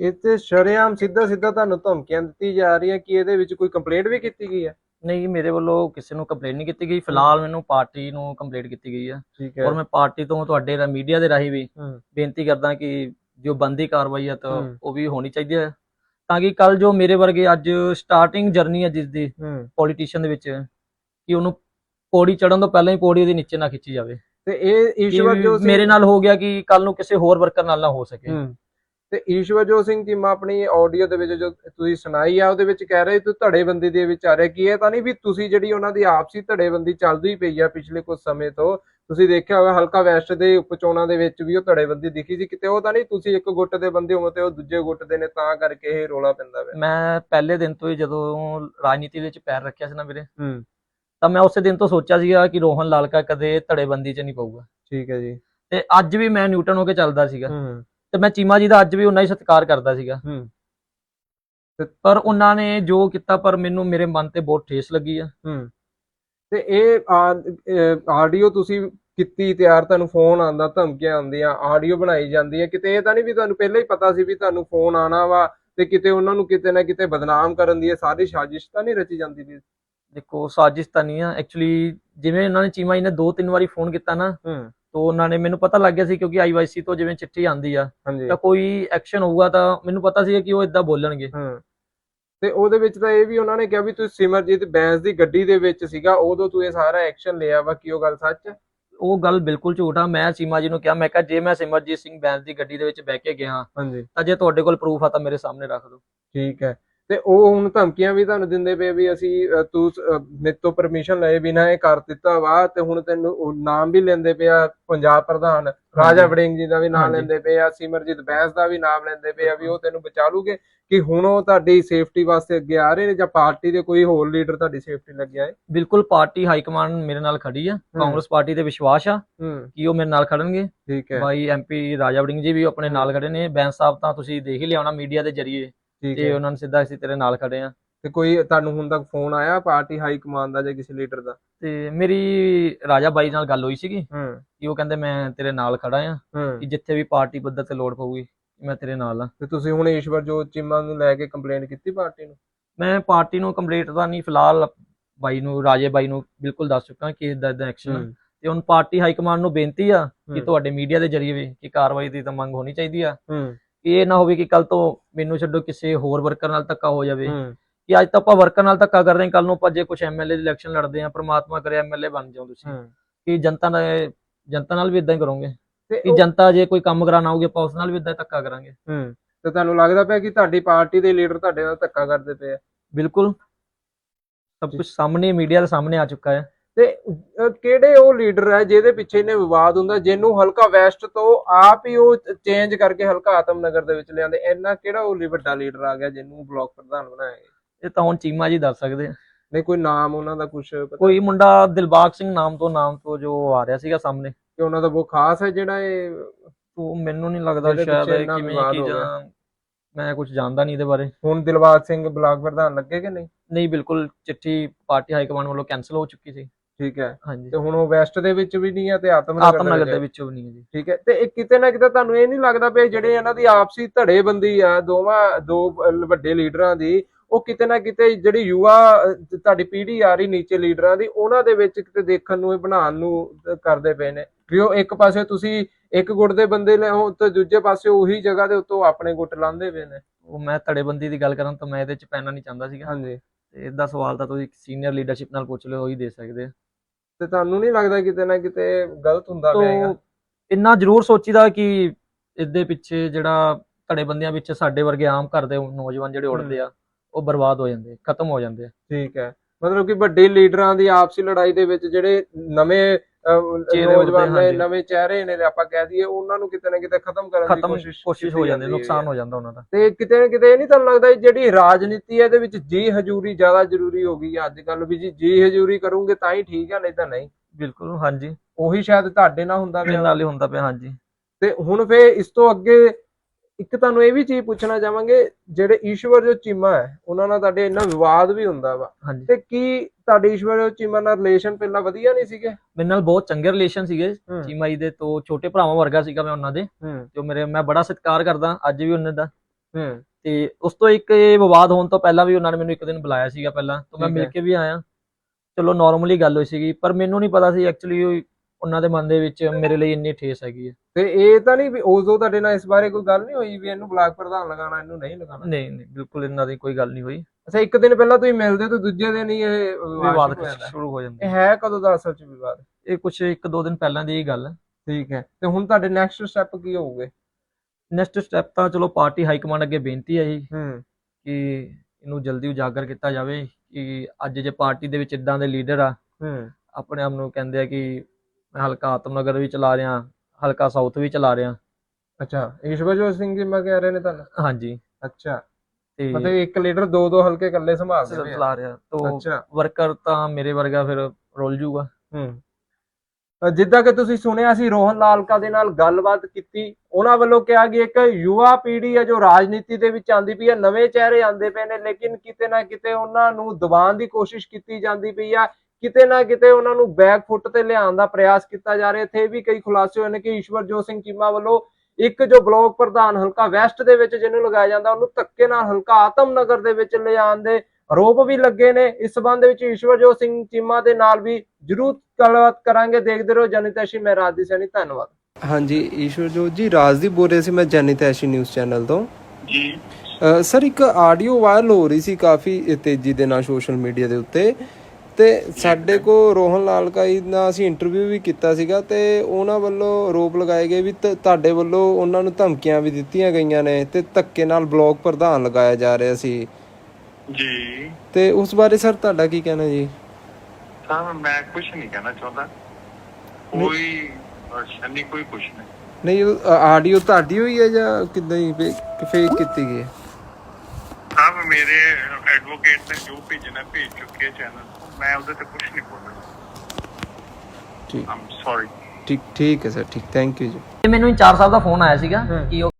ਇਹ ਸ਼ਰੇਆਮ ਸਿੱਧਾ ਸਿੱਧਾ ਤੁਹਾਨੂੰ ਧਮਕੀਆਂ ਦਿੱਤੀ ਜਾ ਰਹੀਆਂ ਕਿ ਇਹਦੇ ਵਿੱਚ ਕੋਈ ਕੰਪਲੇਂਟ ਵੀ ਕੀਤੀ ਗਈ ਹੈ? ਨਹੀਂ ਮੇਰੇ ਵੱਲੋਂ ਕਿਸੇ ਨੂੰ ਕੰਪਲੇਂਟ ਨਹੀਂ ਕੀਤੀ ਗਈ। ਫਿਲਹਾਲ ਮੈਨੂੰ ਪਾਰਟੀ ਨੂੰ ਕੰਪਲੇਂਟ ਕੀਤੀ ਗਈ ਹੈ। ਠੀਕ ਹੈ। ਔਰ ਮੈਂ ਪਾਰਟੀ ਤੋਂ ਤੁਹਾਡੇ ਮੀਡੀਆ ਦੇ ਰਾਹੀਂ ਵੀ ਹੂੰ। ਬੇਨਤੀ ਕਰਦਾ ਕਿ ਜੋ ਬੰਦੀ ਕਾਰਵਾਈ ਹੈ ਤਾਂ। ਉਹ ਵੀ ਹੋਣੀ ਚਾਹੀਦੀ ਹੈ। ਤਾਂ ਕਿ ਕੱਲ ਜੋ ਮੇਰੇ ਵਰਗੇ ਅੱਜ ਸਟਾਰਟਿੰਗ ਜਰਨੀ ਹੈ ਜਿਸ ਦੀ ਹੂੰ। ਪੋਲੀਟੀਸ਼ੀਅਨ ਦੇ ਵਿੱਚ ਕਿ ਉਹਨੂੰ ਪੌੜੀ ਚੜਨ ਤੋਂ ਪਹਿਲਾਂ ਹੀ ਪੌੜੀ ਉਹਦੇ ਨੀਚੇ ਨਾ ਖਿੱਚੀ ਜਾਵੇ। ਤੇ ਇਹ ਈਸ਼ਵਰ ਜੋ ਮੇਰੇ ਨਾਲ ਹੋ ਗਿਆ ਕਿ ਕੱਲ ਨੂੰ ਕਿਸੇ ਹੋਰ ਵਰਕਰ ਨਾਲ ਨਾ ਹੋ ਸਕੇ। ਤੇ ਈਸ਼ਵਰਜੋਤ ਸਿੰਘ ਚੀਮਾ ਆਪਣੀ ਆਡੀਓ ਦੇ ਵਿੱਚ ਜੋ ਤੁਸੀਂ ਸੁਣਾਈ ਆ ਉਹਦੇ ਵਿੱਚ ਕਹਿ ਰਹੇ ਤੂੰ ਧੜੇਬੰਦੀ ਦੇ ਵਿੱਚ ਆ ਰਿਹਾ ਕਿ ਇਹ ਤਾਂ ਨਹੀਂ ਵੀ ਤੁਸੀਂ ਜਿਹੜੀ ਉਹਨਾਂ ਦੀ ਆਪਸੀ ਧੜੇਬੰਦੀ ਚੱਲਦੀ ਪਈ ਆ ਪਿਛਲੇ ਕੁਝ ਸਮੇਂ ਤੋਂ ਤੁਸੀਂ ਦੇਖਿਆ ਹੋਗਾ ਹਲਕਾ ਵੈਸਟ ਦੇ ਉਪਚੋਣਾਂ ਦੇ ਵਿੱਚ ਵੀ ਉਹ ਧੜੇਬੰਦੀ ਦਿਖੀ ਸੀ ਕਿਤੇ ਉਹ ਤਾਂ ਨਹੀਂ ਤੁਸੀਂ ਇੱਕ ਗੁੱਟ ਦੇ ਬੰਦੇ ਹੋ ਤੇ ਉਹ ਦੂਜੇ ਗੁੱਟ ਦੇ ਨੇ ਤਾਂ ਕਰਕੇ ਇਹ ਰੋਲਾ ਪੈਂਦਾ ਵਾ ਮੈਂ ਪਹਿਲੇ ਦਿਨ ਤੋਂ ਹੀ ਜਦੋਂ ਰਾਜਨੀਤੀ ਵਿੱਚ ਪੈਰ ਰੱਖਿਆ ਸੀ ਨਾ ਵੀਰੇ ਹੂੰ। ਤਾਂ ਮੈਂ ਉਸੇ ਦਿਨ ਤੋਂ ਸੋਚਿਆ ਸੀਗਾ ਕਿ ਰੋਹਨ ਲਾਲਕਾ ਕਦੇ ਧੜੇਬੰਦੀ 'ਚ ਨਹੀਂ ਪਊਗਾ। ਠੀਕ ਹੈ ਜੀ। ਤੇ ਅੱਜ ਵੀ ਮੈਂ ਨਿਊਟਨ ਹੋ ਕੇ ਚੱਲਦਾ ਸੀਗਾ। ਤੇ ਮੈਂ ਚੀਮਾ ਜੀ ਦਾ ਅੱਜ ਵੀ ਉਨਾ ਹੀ ਸਤਿਕਾਰ ਕਰਦਾ ਸੀਗਾ। ਹੂੰ। ਪਰ ਉਹਨਾਂ ਨੇ ਜੋ ਕੀਤਾ ਪਰ ਮੈਨੂੰ ਮੇਰੇ ਮਨ ਤੇ ਬਹੁਤ ਠੇਸ ਲੱਗੀ ਆ। ਹੂੰ। ਤੇ ਇਹ ਆਡੀਓ ਤੁਸੀਂ ਕੀਤੀ ਤਿਆਰ ਤੁਹਾਨੂੰ ਫੋਨ ਆਂਦਾ ਧਮਕੀਆਂ ਆਉਂਦੀਆਂ ਆਡੀਓ ਬਣਾਈ ਜਾਂਦੀ ਹੈ। ਕਿਤੇ ਇਹ ਤਾਂ ਨਹੀਂ ਵੀ ਤੁਹਾਨੂੰ ਪਹਿਲਾਂ ਹੀ ਪਤਾ ਸੀ ਵੀ ਤੁਹਾਨੂੰ ਫੋਨ ਆਣਾ ਵਾ ਤੇ ਕਿਤੇ ਉਹਨਾਂ ਨੂੰ ਕਿਤੇ ਨਾ ਕਿਤੇ ਬਦਨਾਮ ਕਰਨ ਦੀ ਇਹ ਸਾਰੀ ਸਾਜ਼ਿਸ਼ ਤਾਂ ਨਹੀਂ ਰਚੀ ਜਾਂਦੀ ਵੀ ਦੇਖੋ ਸਾਜ਼ਿਸ਼ ਤਾਂ ਨਹੀਂ ਆ। ਐਕਚੁਅਲੀ ਜਿਵੇਂ ਉਹਨਾਂ ਨੇ ਚੀਮਾ ਜੀ ਨੇ ਦੋ ਤਿੰਨ ਵਾਰੀ ਫੋਨ ਕੀਤਾ ਨਾ ਹੂੰ। ਤਾਂ ਉਹਨਾਂ ਨੇ ਮੈਨੂੰ ਪਤਾ ਲੱਗ ਗਿਆ ਸੀ ਕਿਉਂਕਿ ਆਈਵਾਈਸੀ ਤੋਂ ਜਿਵੇਂ ਚਿੱਠੀ ਆਂਦੀ ਆ ਹਾਂਜੀ। ਤਾਂ ਕੋਈ ਐਕਸ਼ਨ ਹੋਊਗਾ ਤਾਂ ਮੈਨੂੰ ਪਤਾ ਸੀ ਕਿ ਉਹ ਇਦਾਂ ਬੋਲਣਗੇ। ਹੂੰ। ਤੇ ਉਹਦੇ ਵਿੱਚ ਤਾਂ ਇਹ ਵੀ ਉਹਨਾਂ ਨੇ ਕਿਹਾ ਵੀ ਤੁਸੀਂ ਸਿਮਰਜੀਤ ਬੈਂਸ ਦੀ ਗੱਡੀ ਦੇ ਵਿੱਚ ਸੀਗਾ ਉਦੋਂ ਤੂੰ ਇਹ ਸਾਰਾ ਐਕਸ਼ਨ ਲਿਆ ਵਾ ਕੀ ਉਹ ਗੱਲ ਸੱਚ? ਹੈ ਉਹ ਗੱਲ ਬਿਲਕੁਲ ਝੂਠ ਆ। ਮੈਂ ਚੀਮਾ ਜੀ ਨੂੰ ਕਿਹਾ ਮੈਂ ਕਿਹਾ ਜੇ ਮੈਂ ਸਿਮਰਜੀਤ ਸਿੰਘ ਬੈਂਸ ਦੀ ਗੱਡੀ ਦੇ ਵਿੱਚ ਬਹਿ ਕੇ ਗਿਆ ਹਾਂਜੀ। ਤਾਂ ਜੇ ਤੁਹਾਡੇ ਕੋਲ ਪ੍ਰੂਫ ਆ ਤਾਂ ਮੇਰੇ ਸਾਹਮਣੇ ਰੱਖ ਦਿਓ। ਠੀਕ ਹੈ। ਤੇ ਉਹ ਹੁਣ ਧਮਕੀਆਂ ਵੀ ਤੁਹਾਨੂੰ ਦਿੰਦੇ ਪਏ ਵੀ ਅਸੀਂ ਤੂੰ ਮੇਰੇ ਤੋਂ ਪਰਮਿਸ਼ਨ ਲਏ ਬਿਨਾ ਇਹ ਕਰ ਦਿੱਤਾ ਵਾ ਤੇ ਹੁਣ ਤੈਨੂੰ ਉਹ ਨਾਮ ਵੀ ਲੈਂਦੇ ਪਿਆ ਪੰਜਾਬ ਪ੍ਰਧਾਨ ਰਾਜਾ। ਵੜਿੰਗ ਜੀ ਦਾ ਵੀ ਨਾਮ। ਲੈਂਦੇ ਪਏ ਆ ਸਿਮਰਜੀਤ ਬੈਂਸ ਦਾ ਵੀ ਨਾਮ ਲੈਂਦੇ ਪਏ ਆ ਵੀ ਉਹ ਤੈਨੂੰ ਬਚਾ ਲੂਗੇ ਕਿ ਹੁਣ ਉਹ ਤੁਹਾਡੀ ਸੇਫਟੀ ਵਾਸਤੇ ਅੱਗੇ ਆ ਰਹੇ ਨੇ ਜਾਂ ਪਾਰਟੀ ਦੇ ਕੋਈ ਹੋਰ ਲੀਡਰ ਤੁਹਾਡੀ ਸੇਫਟੀ ਲੱਗਿਆ ਹੈ ਬਿਲਕੁਲ ਪਾਰਟੀ ਹਾਈ ਕਮਾਂਡ ਮੇਰੇ ਨਾਲ ਖੜੀ ਆ ਕਾਂਗਰਸ ਪਾਰਟੀ ਤੇ ਵਿਸ਼ਵਾਸ ਆ ਕਿ ਉਹ ਮੇਰੇ ਨਾਲ ਖੜਨਗੇ। ਠੀਕ ਹੈ। ਭਾਈ ਐਮਪੀ ਰਾਜਾ ਵੜਿੰਗ ਜੀ ਵੀ ਆਪਣੇ ਨਾਲ ਖੜੇ ਨੇ। ਬੈਂਸ ਸਾਹਿਬ ਤਾਂ ਤੁਸੀਂ ਦੇਖ ਹੀ ਲਿਆ ਹੋਣਾ ਮੀਡੀਆ ਦੇ ਜ਼ਰੀਏ। ਠੀਕ ਤੇ ਹੈ। ਉਹਨਾਂ ਨੇ ਸਿੱਧਾ ਅਸੀਂ ਤੇਰੇ ਨਾਲ ਖੜੇ ਆ। ਤੇ ਕੋਈ ਤੁਹਾਨੂੰ ਹੁਣ ਤੱਕ ਫੋਨ ਆਇਆ ਪਾਰਟੀ ਹਾਈ ਕਮਾਂਡ ਦਾ ਜਾਂ ਕਿਸੇ ਲੀਡਰ ਦਾ? ਤੇ ਮੇਰੀ ਰਾਜਾ ਬਾਈ ਨਾਲ ਗੱਲ ਹੋਈ ਸੀਗੀ ਹੂੰ। ਕਿ ਉਹ ਕਹਿੰਦੇ ਮੈਂ ਤੇਰੇ ਨਾਲ ਖੜਾ ਆ ਹੂੰ। ਕਿ ਜਿੱਥੇ ਵੀ ਪਾਰਟੀ ਪੱਧਰ ਤੇ ਲੋੜ ਪਊਗੀ ਮੈਂ ਤੇਰੇ ਨਾਲ ਆ। ਤੇ ਤੁਸੀਂ ਹੁਣ ਈਸ਼ਵਰ ਜੋਤ ਚੀਮਾ ਨੂੰ ਲੈ ਕੇ ਕੰਪਲੇਂਟ ਕੀਤੀ ਪਾਰਟੀ ਨੂੰ? ਮੈਂ ਪਾਰਟੀ ਨੂੰ ਕੰਪਲੀਟ ਤਾਂ ਨਹੀਂ ਫਿਲਹਾਲ ਬਾਈ ਨੂੰ ਰਾਜੇ ਬਾਈ ਨੂੰ ਬਿਲਕੁਲ ਦੱਸ ਚੁੱਕਾ ਕਿ ਇਦਾਂ ਇਦਾਂ ਐਕਸ਼ਨ ਤੇ ਹੁਣ ਪਾਰਟੀ ਹਾਈ ਕਮਾਂਡ ਨੂੰ ਬੇਨਤੀ ਆ ਕਿ ਹੂੰ। ਤੁਹਾਡੇ ਮੀਡੀਆ ਦੇ ਜ਼ਰੀਏ ਵੀ ਕਿ ਕਾਰਵਾਈ ਦੀ ਤਾਂ ਮੰਗ ਹੋਣੀ ਚਾਹੀਦੀ ਆ। ਹੂੰ। ਕਿ ਇਹ ਨਾ ਹੋਵੇ ਕਿ ਕੱਲ ਤੋਂ ਮੈਨੂੰ ਛੱਡੋ ਕਿਸੇ ਹੋਰ ਵਰਕਰ ਨਾਲ ਧੱਕਾ ਹੋ ਜਾਵੇ। ਕਿ ਅੱਜ ਤਾਂ ਆਪਾਂ ਵਰਕਰ ਨਾਲ ਧੱਕਾ ਕਰ ਰਹੇ ਹਾਂ ਕੱਲ ਨੂੰ ਆਪਾਂ ਜੇ ਕੁਝ ਐਮਐਲਏ ਦੀ ਇਲੈਕਸ਼ਨ ਲੜਦੇ ਆ ਪ੍ਰਮਾਤਮਾ ਕਰੇ ਐਮਐਲਏ ਬਣ ਜਾਓ ਤੁਸੀਂ। ਕਿ ਜਨਤਾ ਨਾਲ ਜਨਤਾ ਨਾਲ ਵੀ ਇਦਾਂ ਹੀ ਕਰੋਗੇ। ਤੇ ਕਿ ਜਨਤਾ ਜੇ ਕੋਈ ਕੰਮ ਕਰਾਣਾ ਹੋਊਗਾ ਆਪਾਂ ਉਸ ਨਾਲ ਵੀ ਇਦਾਂ ਧੱਕਾ ਕਰਾਂਗੇ। ਹੂੰ। ਤੇ ਤੁਹਾਨੂੰ ਲੱਗਦਾ ਪਿਆ ਕਿ ਤੁਹਾਡੀ ਪਾਰਟੀ ਦੇ ਲੀਡਰ ਤੁਹਾਡੇ ਨਾਲ ਧੱਕਾ ਕਰਦੇ ਪਏ ਆ? ਬਿਲਕੁਲ। ਸਭ ਕੁਝ ਸਾਹਮਣੇ ਮੀਡੀਆ ਦੇ ਸਾਹਮਣੇ ਆ ਚੁੱਕਾ ਹੈ। ਤੇ ਕਿਹੜੇ ਉਹ ਲੀਡਰ ਹੈ ਜਿਹਦੇ ਪਿੱਛੇ ਇਹਨੇ ਵਿਵਾਦ ਹੁੰਦਾ ਜਿਹਨੂੰ ਹਲਕਾ ਵੈਸਟ ਤੋਂ ਆਪ ਹੀ ਉਹ ਚੇਂਜ ਕਰਕੇ ਹਲਕਾ ਆਤਮਨਗਰ ਦੇ ਵਿੱਚ ਲਿਆਂਦੇ? ਇੰਨਾ ਕਿਹੜਾ ਉਹ ਵੱਡਾ ਲੀਡਰ ਆ ਗਿਆ ਜਿਹਨੂੰ ਬਲਾਕ ਪ੍ਰਧਾਨ ਬਣਾਇਆ? ਇਹ ਤਾਂ ਹੁਣ ਚੀਮਾ ਜੀ ਦੱਸ ਸਕਦੇ ਆ। ਨਹੀਂ ਕੋਈ ਨਾਮ ਉਹਨਾਂ ਦਾ ਕੁਝ ਪਤਾ? ਕੋਈ ਮੁੰਡਾ ਦਿਲਬਾਗ ਸਿੰਘ ਨਾਮ ਤੋਂ ਨਾਮ ਤੋਂ ਜੋ ਆ ਰਿਹਾ ਸੀਗਾ ਸਾਹਮਣੇ। ਕਿ ਉਹਨਾਂ ਦਾ ਬਹੁਤ ਖਾਸ ਹੈ ਜਿਹੜਾ ਇਹ ਉਹ ਮੈਨੂੰ ਨਹੀਂ ਲੱਗਦਾ ਸ਼ਾਇਦ ਕਿਵੇਂ ਕੀ। ਜਾਂ ਮੈਂ ਕੁਝ ਜਾਣਦਾ ਨਹੀਂ ਇਹਦੇ ਬਾਰੇ। ਹੁਣ ਦਿਲਬਾਗ ਸਿੰਘ ਬਲਾਕ ਪ੍ਰਧਾਨ ਲੱਗੇ ਕਿ ਨਹੀਂ? ਨਹੀਂ ਬਿਲਕੁਲ ਚਿੱਠੀ ਪਾਰਟੀ ਹਾਈ ਕਮਾਂਡ ਵੱਲੋਂ ਕੈਨਸਲ ਹੋ ਚੁੱਕੀ ਸੀ। ਠੀਕ ਹੈ। ਹਾਂਜੀ। ਤੇ ਹੁਣ ਉਹ ਵੈਸਟ ਦੇ ਵਿੱਚ ਵੀ ਨਹੀਂ ਹੈ ਤੇ ਆਤਮਨਗਰ ਵਿੱਚ ਦੇ। ਵਿੱਚੋਂ। ਵੀ ਨਹੀਂ ਹੈ ਜੀ। ਠੀਕ ਹੈ। ਤੇ ਇਹ ਕਿਤੇ ਨਾ ਕਿਤੇ ਤੁਹਾਨੂੰ ਇਹ ਨਹੀਂ ਲੱਗਦਾ ਪਿਆ ਜਿਹੜੇ ਇਹਨਾਂ ਦੀ ਆਪਸੀ ਧੜੇਬੰਦੀ ਆ ਦੋਵਾਂ ਦੋ ਵੱਡੇ ਲੀਡਰਾਂ ਦੀ ਉਹ ਕਿਤੇ ਨਾ ਕਿਤੇ ਜਿਹੜੀ ਯੁਵਾ ਤੁਹਾਡੀ ਪੀੜ੍ਹੀ ਆ ਰਹੀ ਨੀਚੇ ਲੀਡਰਾਂ ਦੀ ਉਹਨਾਂ ਦੇ ਵਿੱਚ ਕਿਤੇ ਦੇਖਣ ਨੂੰ ਇਹ ਬਣਾਉਣ ਨੂੰ ਕਰਦੇ ਪਏ ਨੇ। ਵੀ ਉਹ ਇੱਕ ਪਾਸੇ ਤੁਸੀਂ ਇੱਕ ਗੁੱਟ ਦੇ ਬੰਦੇ ਲੈ ਹੋ ਤੇ ਦੂਜੇ ਪਾਸੇ ਉਹੀ ਜਗ੍ਹਾ ਦੇ ਉੱਤੋਂ ਆਪਣੇ ਗੁੱਟ ਲਾਉਂਦੇ ਪਏ ਨੇ। ਉਹ ਮੈਂ ਧੜੇਬੰਦੀ ਦੀ ਗੱਲ ਕਰਾਂ ਤਾਂ ਮੈਂ ਇਹਦੇ ਚ ਪੈਣਾ ਨਹੀਂ ਚਾਹੁੰਦਾ ਸੀਗਾ। ਹਾਂਜੀ। ਤੇ ਇਹਦਾ ਸਵਾਲ ਤਾਂ ਤੁਸੀਂ ਸੀਨੀਅਰ ਲੀਡਰਸ਼ਿਪ ਨਾਲ ਪੁੱਛ ਲਿਓ ਉਹੀ ਦੇ ਸਕਦੇ ਆ। ਤੇ ਤੁਹਾਨੂੰ ਨਹੀਂ ਲੱਗਦਾ ਕਿਤੇ ਨਾ ਕਿਤੇ ਗਲਤ ਹੁੰਦਾ ਪਿਆ ਹੈਗਾ? ਤੋ ਇੰਨਾ ਜ਼ਰੂਰ ਸੋਚੀਦਾ ਕਿ ਇਹਦੇ ਪਿੱਛੇ ਜਿਹੜਾ ਧੜੇਬੰਦੀਆਂ ਵਿੱਚ ਸਾਡੇ ਵਰਗੇ ਆਮ ਘਰ ਦੇ ਨੌਜਵਾਨ ਜਿਹੜੇ ਉੱਠਦੇ ਆ ਉਹ ਬਰਬਾਦ ਹੋ ਜਾਂਦੇ ਖਤਮ ਹੋ ਜਾਂਦੇ ਠੀਕ ਹੈ। ਮਤਲਬ ਕਿ ਵੱਡੇ ਲੀਡਰਾਂ ਦੀ ਆਪਸੀ ਲੜਾਈ ਦੇ ਵਿੱਚ ਜਿਹੜੇ ਨਵੇਂ ਨੌਜਵਾਨ ਨੇ। ਨਵੇਂ ਚਿਹਰੇ ਨੇ ਆਪਾਂ ਕਹਿ ਦਈਏ ਉਹਨਾਂ ਨੂੰ ਕਿਤੇ ਨਾ ਕਿਤੇ ਖਤਮ ਕਰਨ ਦੀ ਕੋਸ਼ਿਸ਼ ਕੋਸ਼ਿਸ਼ ਹੋ ਜਾਂਦੀ ਹੈ, ਨੁਕਸਾਨ ਹੋ। ਜਾਂਦਾ ਉਹਨਾਂ ਦਾ। ਤੇ ਕਿਤੇ ਨਾ ਕਿਤੇ ਇਹ ਨਹੀਂ ਤੁਹਾਨੂੰ ਲੱਗਦਾ ਜਿਹੜੀ ਰਾਜਨੀਤੀ ਹੈ ਇਹਦੇ ਵਿੱਚ ਜੀ ਹਜ਼ੂਰੀ ਜ਼ਿਆਦਾ ਜ਼ਰੂਰੀ ਹੋ ਗਈ ਹੈ ਅੱਜ ਕੱਲ ਵੀ ਜੀ ਜੀ ਹਜ਼ੂਰੀ ਕਰੋਗੇ ਤਾਂ ਹੀ ਠੀਕ ਹੈ ਨਹੀਂ ਤਾਂ ਨਹੀਂ। ਬਿਲਕੁਲ ਹਾਂਜੀ। ਉਹੀ ਸ਼ਾਇਦ ਤੁਹਾਡੇ ਨਾਲ ਹੁੰਦਾ ਪਿਆ। ਨਾਲ ਹੁੰਦਾ ਪਿਆ ਹਾਂਜੀ। ਤੇ ਹੁਣ ਫੇ ਇਸ ਤੋਂ ਅੱਗੇ ਇੱਕ ਤੁਹਾਨੂੰ ਇਹ ਵੀ ਚੀਜ਼ ਪੁੱਛਣਾ ਚਾਹਾਂਗੇ ਜਿਹੜੇ ਈਸ਼ਵਰ ਜੋ ਚੀਮਾ ਹੈ ਉਹਨਾਂ ਨਾਲ ਤੁਹਾਡੇ ਇੰਨਾ ਵਿਵਾਦ ਵੀ ਹੁੰਦਾ ਵਾ। ਤੇ ਕੀ ਤੁਹਾਡੇ ਈਸ਼ਵਰ ਜੋ ਚੀਮਾ ਨਾਲ ਰਿਲੇਸ਼ਨ ਪਹਿਲਾਂ ਵਧੀਆ ਨਹੀਂ ਸੀਗੇ? ਮੇਰੇ ਨਾਲ ਬਹੁਤ ਚੰਗੇ ਰਿਲੇਸ਼ਨ ਸੀਗੇ। ਚੀਮਾ ਜੀ ਦੇ ਤੋਂ ਛੋਟੇ ਭਰਾਵਾਂ ਵਰਗਾ ਸੀਗਾ ਮੈਂ ਉਹਨਾਂ ਦੇ। ਜੋ ਮੇਰੇ ਮੈਂ ਬੜਾ ਸਤਿਕਾਰ ਕਰਦਾ ਅੱਜ ਵੀ ਉਹਨਾਂ ਦਾ। ਤੇ ਉਸ ਤੋਂ ਇੱਕ ਇਹ ਵਿਵਾਦ ਹੋਣ ਤੋਂ ਪਹਿਲਾਂ ਵੀ ਉਹਨਾਂ ਨੇ ਮੈਨੂੰ ਇੱਕ ਦਿਨ ਬੁਲਾਇਆ ਸੀਗਾ ਪਹਿਲਾਂ। ਤਾਂ ਮੈਂ ਮਿਲ। ਕੇ ਵੀ ਆਇਆ। ਚਲੋ ਨਾਰਮਲੀ ਗੱਲ ਹੋਈ ਸੀਗੀ ਪਰ ਮੈਨੂੰ ਨਹੀਂ ਪਤਾ ਸੀ ਐਕਚੁਅਲੀ ਉਹਨਾਂ ਦੇ ਮਨ ਦੇ ਵਿੱਚ ਮੇਰੇ ਲਈ ਇੰਨੀ ਠੇਸ ਹੈਗੀ ਹੈ। ਤੇ ਇਹ ਤਾਂ ਨਹੀਂ ਵੀ ਉਦੋਂ ਤੁਹਾਡੇ ਨਾਲ ਇਸ ਬਾਰੇ ਕੋਈ ਗੱਲ ਨਹੀਂ ਹੋਈ ਵੀ ਇਹਨੂੰ ਬਲਾਕ ਪ੍ਰਧਾਨ ਲਗਾਉਣਾ ਇਹਨੂੰ ਨਹੀਂ ਲਗਾਉਣਾ? ਨਹੀਂ ਨਹੀਂ ਬਿਲਕੁਲ ਇਹਨਾਂ ਦੀ ਕੋਈ ਗੱਲ ਨਹੀਂ ਹੋਈ। ਅੱਛਾ ਇੱਕ ਦਿਨ ਪਹਿਲਾਂ ਤੁਸੀਂ ਮਿਲਦੇ ਤੇ ਦੂਜੇ ਦਿਨ ਹੀ ਇਹ ਵਿਵਾਦ ਸ਼ੁਰੂ ਹੋ ਜਾਂਦਾ। ਹੈ। ਕਦੋਂ ਦਾ ਅਸਲ ਚ ਵਿਵਾਦ? ਇਹ ਕੁਝ ਇੱਕ ਦੋ ਦਿਨ ਪਹਿਲਾਂ ਦੀ ਗੱਲ ਹੈ। ਠੀਕ ਹੈ। ਤੇ ਹੁਣ ਤੁਹਾਡੇ ਨੈਕਸਟ ਸਟੈਪ ਕੀ ਹੋਊਗੇ? ਨੈਕਸਟ ਸਟੈਪ ਤਾਂ ਚਲੋ ਪਾਰਟੀ ਹਾਈ ਕਮਾਂਡ ਅੱਗੇ ਬੇਨਤੀ ਹੈ ਜੀ ਹੂੰ। ਕਿ ਇਹਨੂੰ ਜਲਦੀ ਉਜਾਗਰ ਕੀਤਾ ਜਾਵੇ ਕਿ ਅੱਜ ਜੇ ਪਾਰਟੀ ਦੇ ਵਿੱਚ ਇਦਾਂ ਦੇ ਲੀਡਰ ਆ ਹੂੰ। ਆਪਣੇ ਆਪ ਨੂੰ ਕਹਿੰਦੇ ਆ ਕਿ ਮੈਂ ਹਲਕਾ ਆਤਮਨਗਰ ਵੀ ਚਲਾ ਰਿਹਾ ਹਲਕਾ ਸਾਊਥ ਵੀ ਚਲਾ ਰਿਹਾ। ਅੱਛਾ ਈਸ਼ਵਰਜੋਤ ਸਿੰਘ ਜੀ ਮੈਂ ਕਹਿ ਰਹੇ ਨੇ ਤੁਹਾਨੂੰ? ਹਾਂਜੀ। ਅੱਛਾ। ਤੇ ਮਤਲਬ ਇੱਕ ਲੀਡਰ ਦੋ ਦੋ ਹਲਕੇ ਇਕੱਲੇ ਪਏ ਆ। ਚਲਾ ਰਿਹਾ। ਤੋਂ ਵਰਕਰ ਤਾਂ ਮੇਰੇ ਵਰਗਾ ਫਿਰ ਰੁੱਲ ਜੂਗਾ। ਹੂੰ। ਜਿੱਦਾਂ ਕਿ ਤੁਸੀਂ ਸੁਣਿਆ ਸੀ ਰੋਹਨ ਲਾਲਕਾ ਦੇ ਨਾਲ ਗੱਲਬਾਤ ਕੀਤੀ ਉਹਨਾਂ ਵੱਲੋਂ ਕਿਹਾ ਕਿ ਇੱਕ ਯੁਵਾ ਪੀੜ੍ਹੀ ਹੈ ਜੋ ਰਾਜਨੀਤੀ ਦੇ ਵਿੱਚ ਆਂਦੀ ਪਈ ਹੈ ਨਵੇਂ ਚਿਹਰੇ ਆਂਦੇ ਪਏ ਨੇ ਲੇਕਿਨ ਕਿਤੇ ਨਾ ਕਿਤੇ ਉਹਨਾਂ ਨੂੰ ਦਬਾਉਣ ਦੀ ਕੋਸ਼ਿਸ਼ ਕੀਤੀ ਜਾਂਦੀ ਪਈ ਆ। ਕਿਤੇ ਨਾ ਕਿਤੇ ਉਹਨਾਂ ਨੂੰ ਬੈਕ ਫੁੱਟ ਤੇ ਲਿਆਉਣ ਦਾ ਪ੍ਰਯਾਸ ਕੀਤਾ ਜਾ ਰਿਹਾ। ਇੱਥੇ ਵੀ ਕਈ ਖੁਲਾਸੇ ਹੋਏ ਨੇ ਕਿ ਈਸ਼ਵਰਜੋਤ ਸਿੰਘ ਚੀਮਾ ਵੱਲੋਂ ਇੱਕ ਜੋ ਬਲਾਕ ਪ੍ਰਧਾਨ ਹਲਕਾ ਵੈਸਟ ਦੇ ਵਿੱਚ ਜਿਹਨੂੰ ਲਗਾਇਆ ਜਾਂਦਾ ਉਹਨੂੰ ਧੱਕੇ ਨਾਲ ਹਲਕਾ ਆਤਮਨਗਰ ਦੇ ਵਿੱਚ ਲਿਜਾਣ ਦੇ ਆਰੋਪ ਵੀ ਲੱਗੇ ਨੇ। ਇਸ ਸਬੰਧ ਦੇ ਵਿੱਚ ਈਸ਼ਵਰਜੋਤ ਸਿੰਘ ਚੀਮਾ ਦੇ ਨਾਲ ਵੀ ਜ਼ਰੂਰ ਗੱਲਬਾਤ ਕਰਾਂਗੇ। ਦੇਖਦੇ ਰਹੋ ਜਨਿਤੈਸ਼ੀ ਮੈਂ ਰਾਜਦੀ ਸੈਣੀ ਧੰਨਵਾਦ। ਹਾਂਜੀ ਈਸ਼ਵਰਜੋਤ ਜੀ ਰਾਜਦੀਪ ਬੋਲ ਰਹੇ ਸੀ ਮੈਂ ਜਨਿਤੈਸ਼ੀ ਨਿਊਜ਼ ਚੈਨਲ ਤੋਂ। ਜੀ। ਸਰ ਇੱਕ ਆਡੀਓ ਵਾਇਰਲ ਹੋ ਰਹੀ ਸੀ ਕਾਫੀ ਤੇਜ਼ੀ ਦੇ ਨਾਲ ਸੋਸ਼ਲ ਮੀਡੀਆ ਦੇ ਉੱਤੇ। ਤੇ ਸਾਡੇ ਕੋ ਰੋਹਨ ਲਾਲਕਾ ਜੀ ਨਾਲ ਅਸੀਂ ਇੰਟਰਵਿਊ ਵੀ ਕੀਤਾ ਸੀਗਾ ਤੇ ਉਹਨਾਂ ਵੱਲੋਂ ਆਰੋਪ ਲਗਾਏ ਗਏ ਵੀ ਤੁਹਾਡੇ ਵੱਲੋਂ ਉਹਨਾਂ ਨੂੰ ਧਮਕੀਆਂ ਵੀ ਦਿੱਤੀਆਂ ਗਈਆਂ ਨੇ ਤੇ ਧੱਕੇ ਨਾਲ ਬਲਾਕ ਪ੍ਰਧਾਨ ਲਗਾਇਆ ਜਾ ਰਿਹਾ ਸੀ। ਜੀ। ਤੇ ਉਸ ਬਾਰੇ ਸਰ ਤੁਹਾਡਾ ਕੀ ਕਹਿਣਾ ਜੀ? ਤਾਂ ਮੈਂ ਕੁਝ ਨਹੀਂ ਕਹਿਣਾ ਚਾਹੁੰਦਾ। ਕੋਈ ਸ਼ਨੀ ਕੋਈ ਕੁਝ ਨਹੀਂ। ਨਹੀਂ ਆਡੀਓ ਤੁਹਾਡੀ ਹੋਈ ਹੈ ਜਾਂ ਕਿਦਾਂ ਹੀ ਫੇਕ ਕੀਤੀ ਗਈ ਹੈ? ਸਭ ਮੇਰੇ ਐਡਵੋਕੇਟ ਨੇ ਜੋ ਭੇਜਣਾ ਭੇਜ ਚੁੱਕੇ ਚੈਨਲ ਮੈਂ ਉਹਦੇ ਤੇ ਕੁਝ ਨਹੀਂ ਬੋਲਣਾ ਠੀਕ। ਆਮ ਸੌਰੀ ਠੀਕ ਠੀਕ ਹੈ ਸਰ ਠੀਕ। ਥੈਂਕ ਯੂ ਜੀ। ਮੈਨੂੰ ਇੰਚਾਰਜ ਸਾਹਿਬ ਦਾ ਫੋਨ ਆਇਆ ਸੀਗਾ। ਕਿ ਉਹ